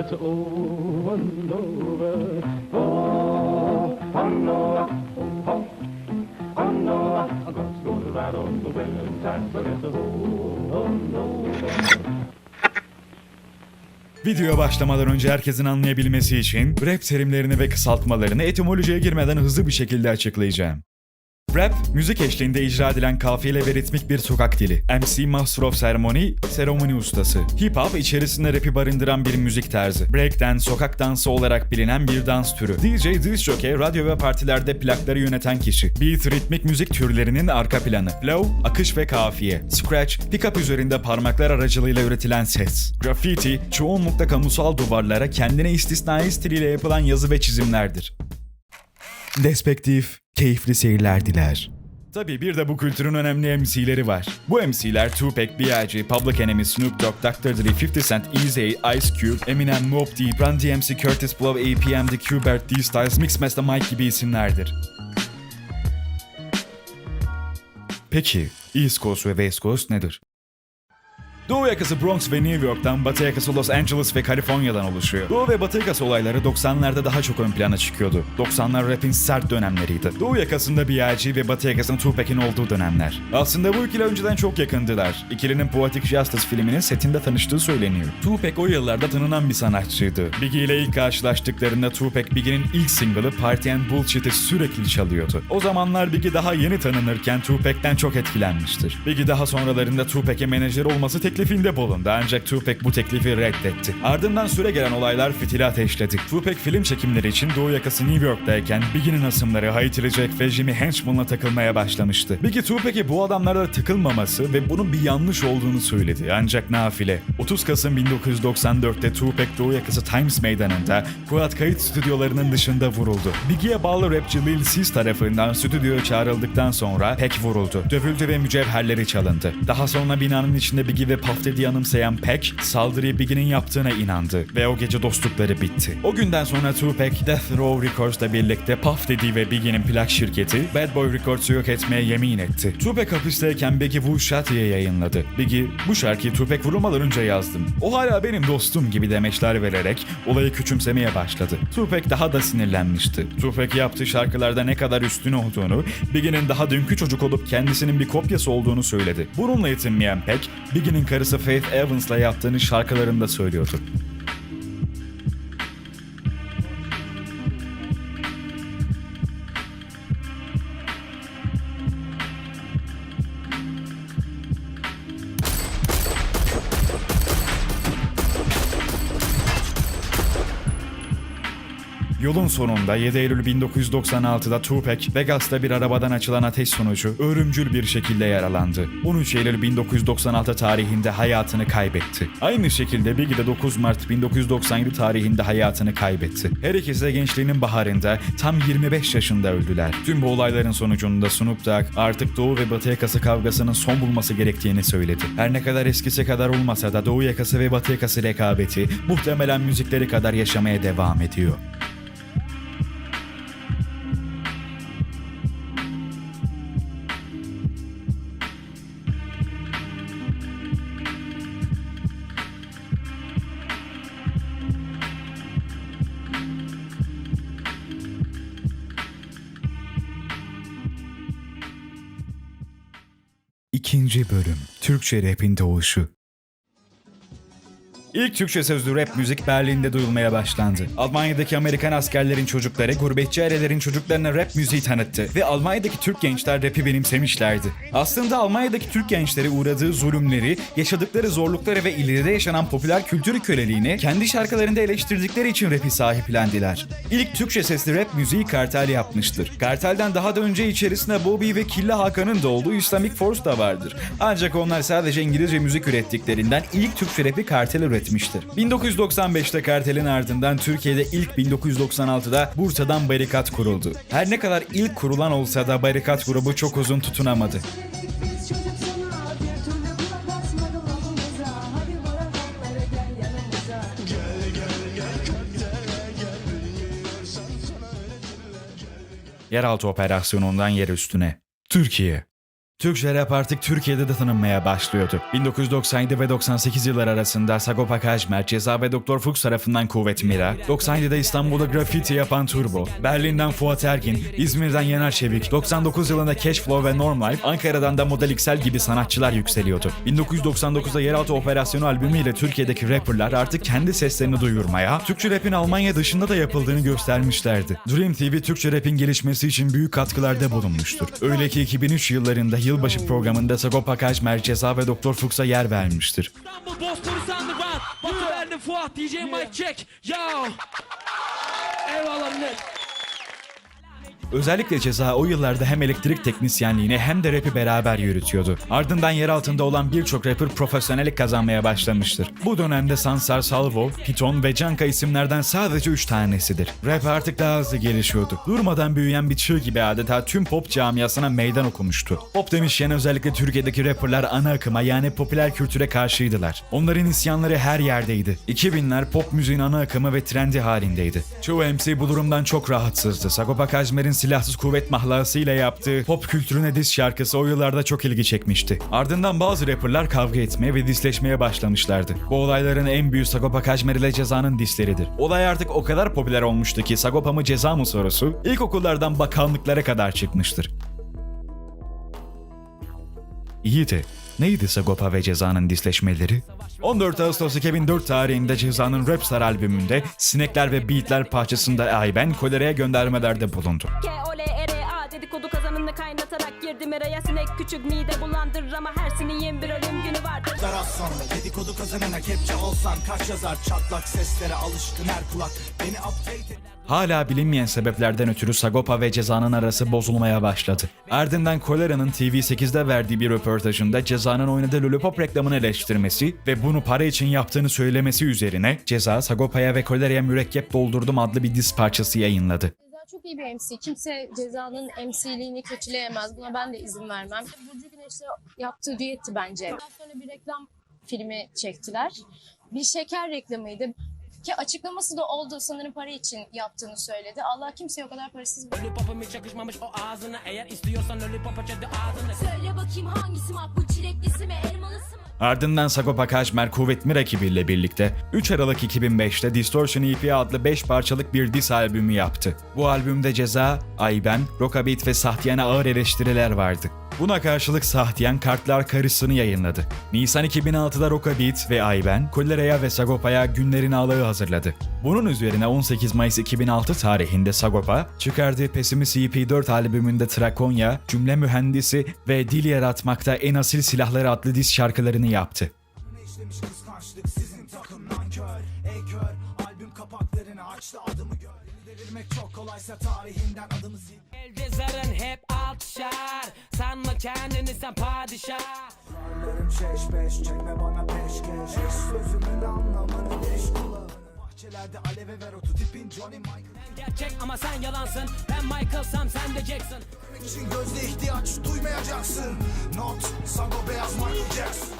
it over and. Oh, on Noah, oh, on Noah. I'm gonna go to ride on the wind forget the whole on. Videoya başlamadan önce herkesin anlayabilmesi için rap terimlerini ve kısaltmalarını etimolojiye girmeden hızlı bir şekilde açıklayacağım. Rap, müzik eşliğinde icra edilen kafiyeli ve ritmik bir sokak dili. MC Master of Ceremony, seremoni ustası. Hip hop içerisinde rapi barındıran bir müzik tarzı. Breakdance, sokak dansı olarak bilinen bir dans türü. DJ, disk jockey, radyo ve partilerde plakları yöneten kişi. Beat, ritmik müzik türlerinin arka planı. Flow, akış ve kafiye. Scratch, pickup üzerinde parmaklar aracılığıyla üretilen ses. Graffiti, çoğunlukla kamusal duvarlara kendine istisnai stiliyle yapılan yazı ve çizimlerdir. Despektif, keyifli seyirler diler. Tabii bir de bu kültürün önemli MC'leri var. Bu MC'ler Tupac, B.I.G., Public Enemy, Snoop Dogg, Dr. Dre, 50 Cent, Eazy-A, Ice Cube, Eminem, Mobb Deep, Run DMC, Curtis Blow, APM, The Qbert, D-Styles, Mixmaster Mike gibi isimlerdir. Peki, East Coast ve West Coast nedir? Doğu yakası Bronx ve New York'tan, batı yakası Los Angeles ve Kaliforniya'dan oluşuyor. Doğu ve batı yakası olayları 90'larda daha çok ön plana çıkıyordu. 90'lar rap'in sert dönemleriydi. Doğu yakasında B.I.G. ve batı yakasında Tupac'in olduğu dönemler. Aslında bu ikili önceden çok yakındılar. İkilinin Poetic Justice filminin setinde tanıştığı söyleniyor. Tupac o yıllarda tanınan bir sanatçıydı. Biggie ile ilk karşılaştıklarında Tupac Biggie'nin ilk single'ı Party and Bullshit'i sürekli çalıyordu. O zamanlar Biggie daha yeni tanınırken Tupac'ten çok etkilenmiştir. Biggie daha sonralarında Tupac'e menajer olması teklifinde bulundu ancak Tupac bu teklifi reddetti. Ardından süre gelen olaylar fitili ateşledi. Tupac film çekimleri için Doğu yakası New York'tayken Biggie'nin hasımları Haiti Jack ve Jimmy Henchman'la takılmaya başlamıştı. Biggie Tupac'e bu adamlarla takılmaması ve bunun bir yanlış olduğunu söyledi ancak nafile. 30 Kasım 1994'te Tupac Doğu yakası Times Meydanı'nda Kuat kayıt stüdyolarının dışında vuruldu. Biggie'ye bağlı rapçi Lil Sis tarafından stüdyoya çağrıldıktan sonra Peck vuruldu. Dövüldü ve mücevherleri çalındı. Daha sonra binanın içinde Biggie ve Puff Daddy'yi anımsayan Peck saldırıyı Biggie'nin yaptığına inandı ve o gece dostlukları bitti. O günden sonra Tupac Death Row Records'la birlikte Puff Daddy ve Biggie'nin plak şirketi Bad Boy Records'u yok etmeye yemin etti. Tupac hapisteyken Biggie Who Shot diye yayınladı. Biggie bu şarkıyı Tupac vurulmadan önce yazdım. O hala benim dostum gibi demeçler vererek olayı küçümsemeye başladı. Tupac daha da sinirlenmişti. Tupac yaptığı şarkılarda ne kadar üstün olduğunu, Biggie'nin daha dünkü çocuk olup kendisinin bir kopyası olduğunu söyledi. Bununla yetinmeyen Peck, Biggie'nin karısı Faith Evans'la yaptığını şarkılarında söylüyordu. Yolun sonunda 7 Eylül 1996'da Tupac, Vegas'ta bir arabadan açılan ateş sonucu ölümcül bir şekilde yaralandı. 13 Eylül 1996 tarihinde hayatını kaybetti. Aynı şekilde Biggie de 9 Mart 1997 tarihinde hayatını kaybetti. Her ikisi de gençliğinin baharında tam 25 yaşında öldüler. Tüm bu olayların sonucunda Snoop Dogg artık Doğu ve Batı yakası kavgasının son bulması gerektiğini söyledi. Her ne kadar eskisi kadar olmasa da Doğu yakası ve Batı yakası rekabeti muhtemelen müzikleri kadar yaşamaya devam ediyor. İkinci bölüm Türkçe rapin doğuşu İlk Türkçe sözlü rap müzik Berlin'de duyulmaya başlandı. Almanya'daki Amerikan askerlerin çocukları gurbetçi ailelerin çocuklarına rap müziği tanıttı ve Almanya'daki Türk gençler rapi benimsemişlerdi. Aslında Almanya'daki Türk gençleri uğradığı zulümleri, yaşadıkları zorlukları ve ileride yaşanan popüler kültür köleliğini kendi şarkılarında eleştirdikleri için rapi sahiplendiler. İlk Türkçe sesli rap müziği Kartel yapmıştır. Kartel'den daha da önce içerisinde Bobby ve Killa Hakan'ın da olduğu Islamic Force da vardır. Ancak onlar sadece İngilizce müzik ürettiklerinden ilk Türkçe rapi Kartel üretmiştir. 1995'te Kartel'in ardından Türkiye'de ilk 1996'da Bursa'dan barikat kuruldu. Her ne kadar ilk kurulan olsa da barikat grubu çok uzun tutunamadı. Yeraltı operasyonundan yer üstüne. Türkiye. Türkçe rap artık Türkiye'de de tanınmaya başlıyordu. 1997 ve 98 yıllar arasında Sagopa Kajmer, Ceza ve Doktor Fuchs tarafından Kuvvet Mira, 97'de İstanbul'da grafiti yapan Turbo, Berlin'den Fuat Ergin, İzmir'den Yener Çevik, 99 yılında Cashflow ve Normal, Ankara'dan da Model XL gibi sanatçılar yükseliyordu. 1999'da Yeraltı Operasyonu albümüyle Türkiye'deki rapperlar artık kendi seslerini duyurmaya, Türkçe rapin Almanya dışında da yapıldığını göstermişlerdi. Dream TV Türkçe rapin gelişmesi için büyük katkılarda bulunmuştur. Öyle ki 2003 yıllarında yılbaşı programında Sagopa Kajmer, Ceza ve Doktor Fuchs'a yer vermiştir. İstanbul Bosphorus Underground Batu Verdi Fuat DJ Mike Check Yo Eyvallah millet Özellikle Ceza o yıllarda hem elektrik teknisyenliğini hem de rapi beraber yürütüyordu. Ardından yer altında olan birçok rapper profesyonellik kazanmaya başlamıştır. Bu dönemde Sansar Salvo, Piton ve Canka isimlerden sadece 3 tanesidir. Rap artık daha hızlı gelişiyordu. Durmadan büyüyen bir çığ gibi adeta tüm pop camiasına meydan okumuştu. Pop demişken özellikle Türkiye'deki rapperler ana akıma yani popüler kültüre karşıydılar. Onların isyanları her yerdeydi. 2000'ler pop müziğin ana akımı ve trendi halindeydi. Çoğu MC bu durumdan çok rahatsızdı. Sagopa Kajmer'in silahsız kuvvet mahlasıyla yaptığı pop kültürüne diss şarkısı o yıllarda çok ilgi çekmişti. Ardından bazı rapperlar kavga etmeye ve disleşmeye başlamışlardı. Bu olayların en büyüğü Sagopa Kajmer ile Ceza'nın disleridir. Olay artık o kadar popüler olmuştu ki Sagopa mı Ceza mı sorusu ilkokullardan bakanlıklara kadar çıkmıştır. İyi de neydi Sagopa ve Ceza'nın disleşmeleri? 14 Ağustos 2004 tarihinde Ceza'nın Rapstar albümünde Sinekler ve Beatler parçasında Ayben kolereye göndermelerde bulundu. Dedikodu kazanını kaynatarak girdim eraya sinek küçük mide bulandırır ama her sinin bir ölüm günü vardır. Dar az sonra dedikodu kazanana kepçe olsan Kaç yazar çatlak seslere alışkın her kulak Beni update Hala bilinmeyen sebeplerden ötürü Sagopa ve Ceza'nın arası bozulmaya başladı. Ardından Kolera'nın TV8'de verdiği bir röportajında Ceza'nın oynadığı Lollipop reklamını eleştirmesi ve bunu para için yaptığını söylemesi üzerine Ceza, Sagopa'ya ve Kolera'ya mürekkep doldurdum adlı bir diz parçası yayınladı. Çok iyi bir MC. Kimse Ceza'nın MC'liğini kötüleyemez. Buna ben de izin vermem. Burcu Güneş'le yaptığı düetti bence. Daha sonra bir reklam filmi çektiler. Bir şeker reklamıydı. Ki açıklaması da oldu sanırım para için yaptığını söyledi. Allah kimseye o kadar parasız Lollipop'um hiç yakışmamış o ağzına Eğer istiyorsan lollipop aç hadi ağzını Söyle bakayım hangisi makbul çileklisi mi elmalısı mı? Ardından Sagopa Kajmer kuvvetli rakibiyle birlikte 3 Aralık 2005'te Distortion EP adlı 5 parçalık bir diss albümü yaptı. Bu albümde Ceza, Ayben, Rockabit ve Sahtiyan'a ağır eleştiriler vardı. Buna karşılık Sahtiyan Kartlar Karısı'nı yayınladı. Nisan 2006'da Rockabit ve Ayben, Kolera'ya ve Sagopa'ya günlerin ağlığı hazırladı. Bunun üzerine 18 Mayıs 2006 tarihinde Sagopa, çıkardığı Pessimist EP4 albümünde Trakonya, Cümle Mühendisi ve Dil Yaratmakta En Asil Silahları adlı diss şarkılarını yaptı. İşlemiş kıskançlık sizin takım nankör Ey kör albüm kapaklarını açtı adımı devirmek çok kolaysa tarihinden adımı sil Elde zarın hep altışar Sanma kendini sen padişah. Karlarım şeş beş çekme bana peşkeş Eş sözümün anlamını deş kulağını. Bahçelerde aleve ver otu tipin Johnny Michael. Gerçek ama sen yalansın. Ben Michael'sam sen de Jackson. Demek için gözde ihtiyaç duymayacaksın. Not Sago beyaz Michael Jackson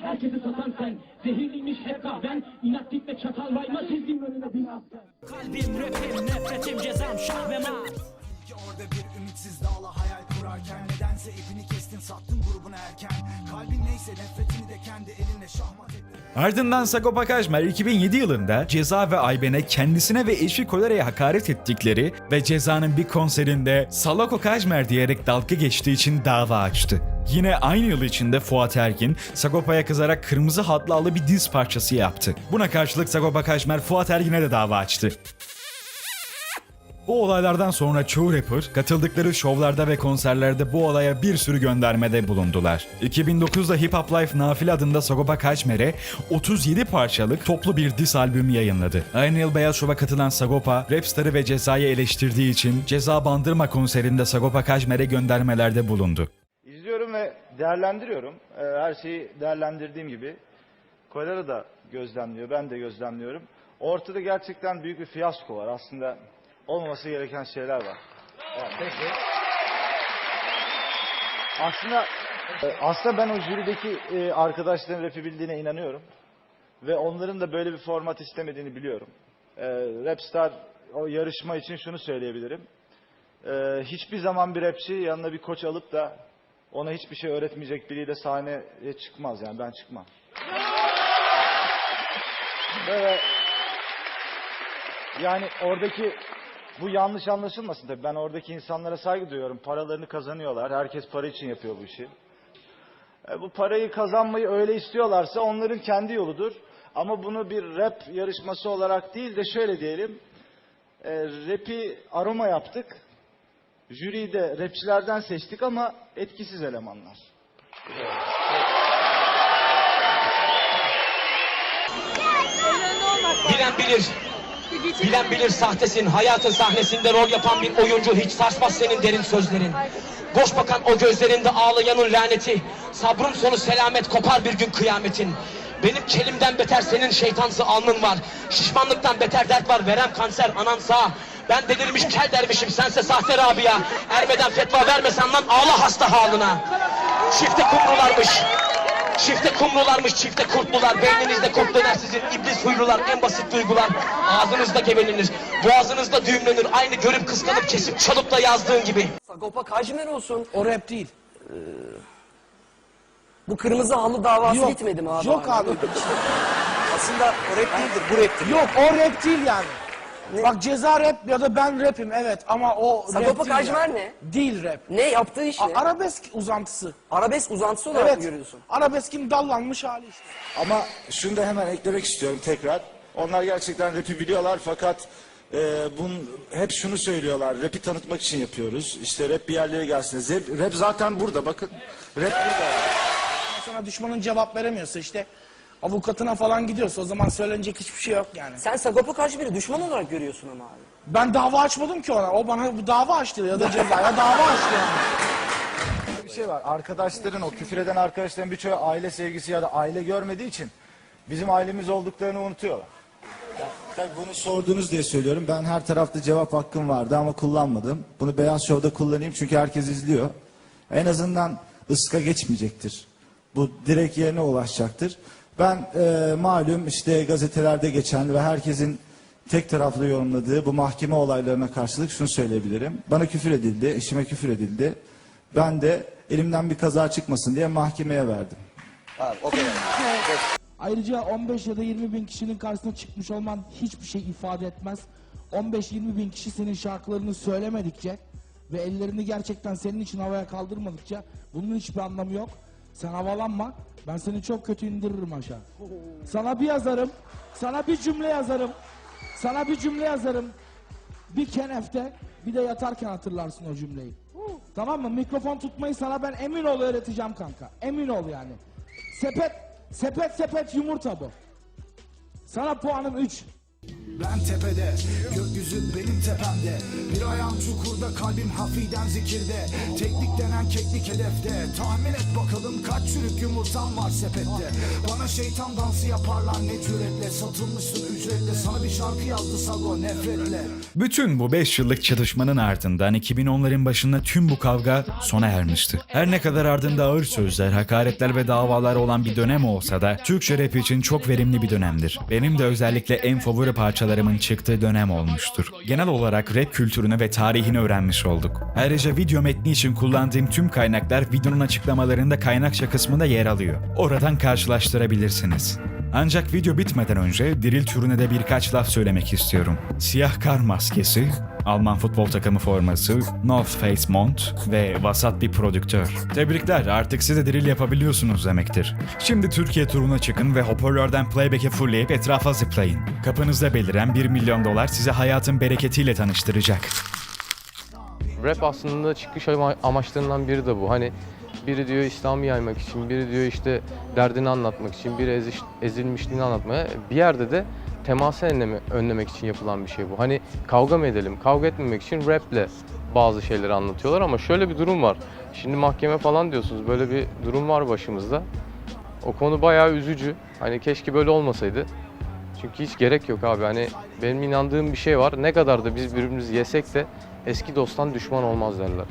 Asıl herkesi satan sen Zehirliymiş hep kahven İnatlik ve çatal bayma çizdim önüne bir asker Kalbim rapim nefretim cezam şah ve orada bir ümitsiz dağla hayal kurarken Nedense ipini kestin sattın grubuna erken. Kalbin neyse nefretini de kendi elinle şahmat ettin. Ardından Sagopa Kajmer 2007 yılında Ceza ve Ayben'e kendisine ve eşi Kolera'ya hakaret ettikleri ve Ceza'nın bir konserinde Salako Kajmer diyerek dalga geçtiği için dava açtı. Yine aynı yıl içinde Fuat Ergin, Sagopa'ya kızarak kırmızı hatlı alı bir diz parçası yaptı. Buna karşılık Sagopa Kajmer Fuat Ergin'e de dava açtı. Bu olaylardan sonra çoğu rapper katıldıkları şovlarda ve konserlerde bu olaya bir sürü göndermede bulundular. 2009'da Hip Hop Life Nafile adında Sagopa Kajmer'e 37 parçalık toplu bir diss albüm yayınladı. Aynı yıl Beyaz Şov'a katılan Sagopa, Rapstar'ı ve Ceza'yı eleştirdiği için Ceza Bandırma konserinde Sagopa Kajmer'e göndermelerde bulundu. İzliyorum ve değerlendiriyorum. Ee, Her şeyi değerlendirdiğim gibi. Kolera da gözlemliyor, ben de gözlemliyorum. Ortada gerçekten büyük bir fiyasko var. Aslında olmaması gereken şeyler var. Evet, peki. Aslında e, aslında ben o jürideki e, arkadaşların rapi bildiğine inanıyorum. Ve onların da böyle bir format istemediğini biliyorum. E, Rapstar o yarışma için şunu söyleyebilirim. E, hiçbir zaman bir rapçi yanına bir koç alıp da ona hiçbir şey öğretmeyecek biriyle sahneye çıkmaz yani ben çıkmam. Böyle yani oradaki bu yanlış anlaşılmasın tabii. Ben oradaki insanlara saygı duyuyorum. Paralarını kazanıyorlar. Herkes para için yapıyor bu işi. E, bu parayı kazanmayı öyle istiyorlarsa onların kendi yoludur. Ama bunu bir rap yarışması olarak değil de şöyle diyelim. E, rap'i aroma yaptık. Jüriyi de rapçilerden seçtik ama etkisiz elemanlar. Bilen bilir. Bilen bilir sahtesin. Hayatın sahnesinde rol yapan bir oyuncu hiç sarsmaz senin derin sözlerin. Boş bakan o gözlerinde ağlayanın laneti. Sabrın sonu selamet kopar bir gün kıyametin. Benim kelimden beter senin şeytansı alnın var. Şişmanlıktan beter dert var. Verem kanser anan sağ. Ben delirmiş kel dervişim sense sahte Rabia. Ermeden fetva vermesen lan ağla hasta halına. Çifte kumrularmış. Çifte kumrularmış, çifte kurtlular. Beyninizde kurt döner sizin iblis huylular. En basit duygular. Ağzınızda gevelenir, boğazınızda düğümlenir. Aynı görüp kıskanıp kesip çalıp da yazdığın gibi. Sagopa Kajmer olsun. O rap değil. Bu kırmızı halı davası Yok. bitmedi mi abi? Yok abi. Aslında o rap değildir, bu raptir. Yok o rap değil yani. Bak ceza rap ya da ben rapim evet ama o Sagopa değil Kajmer ne? Değil rap. Ne yaptığı iş ne? A- arabesk uzantısı. Arabesk uzantısı olarak Evet. mı görüyorsun? Arabeskin dallanmış hali işte. Ama şunu da hemen eklemek istiyorum tekrar. Onlar gerçekten rap'i biliyorlar fakat e, bun, hep şunu söylüyorlar. Rap'i tanıtmak için yapıyoruz. İşte rap bir yerlere gelsin. Zep- Rap zaten burada bakın. Rap burada. Sonra düşmanın cevap veremiyorsa işte avukatına falan gidiyorsa o zaman söylenecek hiçbir şey yok yani. Sen Sagopa Kajmer'i düşman olarak görüyorsun ama abi. Ben dava açmadım ki ona. O bana bu dava açtı ya da ceza ya dava açtı yani. Bir şey var. Arkadaşların o küfür eden arkadaşların birçoğu aile sevgisi ya da aile görmediği için bizim ailemiz olduklarını unutuyorlar. Tabii bunu sordunuz diye söylüyorum. Ben her tarafta cevap hakkım vardı ama kullanmadım. Bunu Beyaz Show'da kullanayım çünkü herkes izliyor. En azından ıska geçmeyecektir. Bu direkt yerine ulaşacaktır. Ben e, malum işte gazetelerde geçen ve herkesin tek taraflı yorumladığı bu mahkeme olaylarına karşılık şunu söyleyebilirim. Bana küfür edildi, eşime küfür edildi. Ben de elimden bir kaza çıkmasın diye mahkemeye verdim. Ayrıca 15 ya da 20 bin kişinin karşısına çıkmış olman hiçbir şey ifade etmez. 15-20 bin kişi senin şarkılarını söylemedikçe ve ellerini gerçekten senin için havaya kaldırmadıkça bunun hiçbir anlamı yok. Sen havalanma. Ben seni çok kötü indiririm aşağı. Sana bir yazarım. Sana bir cümle yazarım. Sana bir cümle yazarım. Bir kenefte bir de yatarken hatırlarsın o cümleyi. Tamam mı? Mikrofon tutmayı sana ben emin ol öğreteceğim kanka. Emin ol yani. Sepet, sepet sepet yumurta bu. Sana puanım 3. Ben tepede, gökyüzü benim tepemde. Bir ayağım çukurda, kalbim hafiften zikirde. Teknik denen keklik hedefte. Tahmin et bakalım kaç çürük yumurtam var sepette. Bana şeytan dansı yaparlar ne cüretle. Satılmışsın ücretle, sana bir şarkı yazdı Sago nefretle. Bütün bu 5 yıllık çatışmanın ardından 2010'ların başında tüm bu kavga sona ermişti. Her ne kadar ardında ağır sözler, hakaretler ve davalar olan bir dönem olsa da Türkçe rap için çok verimli bir dönemdir. Benim de özellikle en favori parçalarımın çıktığı dönem olmuştur. Genel olarak rap kültürünü ve tarihini öğrenmiş olduk. Ayrıca video metni için kullandığım tüm kaynaklar videonun açıklamalarında kaynakça kısmında yer alıyor. Oradan karşılaştırabilirsiniz. Ancak video bitmeden önce diril türüne de birkaç laf söylemek istiyorum. Siyah kar maskesi, Alman futbol takımı forması, North Face mont ve vasat bir prodüktör. Tebrikler artık siz de drill yapabiliyorsunuz demektir. Şimdi Türkiye turuna çıkın ve hoparlörden playback'e fullleyip etrafa zıplayın. Kapınızda beliren 1 milyon dolar size hayatın bereketiyle tanıştıracak. Rap aslında çıkış ama- amaçlarından biri de bu. Hani biri diyor İslam'ı yaymak için, biri diyor işte derdini anlatmak için, biri ezilmişliğini anlatmaya. Bir yerde de teması önleme, önlemek için yapılan bir şey bu. Hani kavga mı edelim? Kavga etmemek için raple bazı şeyleri anlatıyorlar ama şöyle bir durum var. Şimdi mahkeme falan diyorsunuz. Böyle bir durum var başımızda. O konu bayağı üzücü. Hani keşke böyle olmasaydı. Çünkü hiç gerek yok abi. Hani benim inandığım bir şey var. Ne kadar da biz birbirimizi yesek de eski dosttan düşman olmaz derler.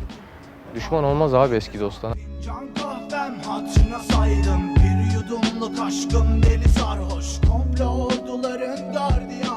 Düşman olmaz abi eski dosttan. Can kahvem hatırına saydım Yudumluk aşkım deli sarhoş. Komplo orduların gardiyanı.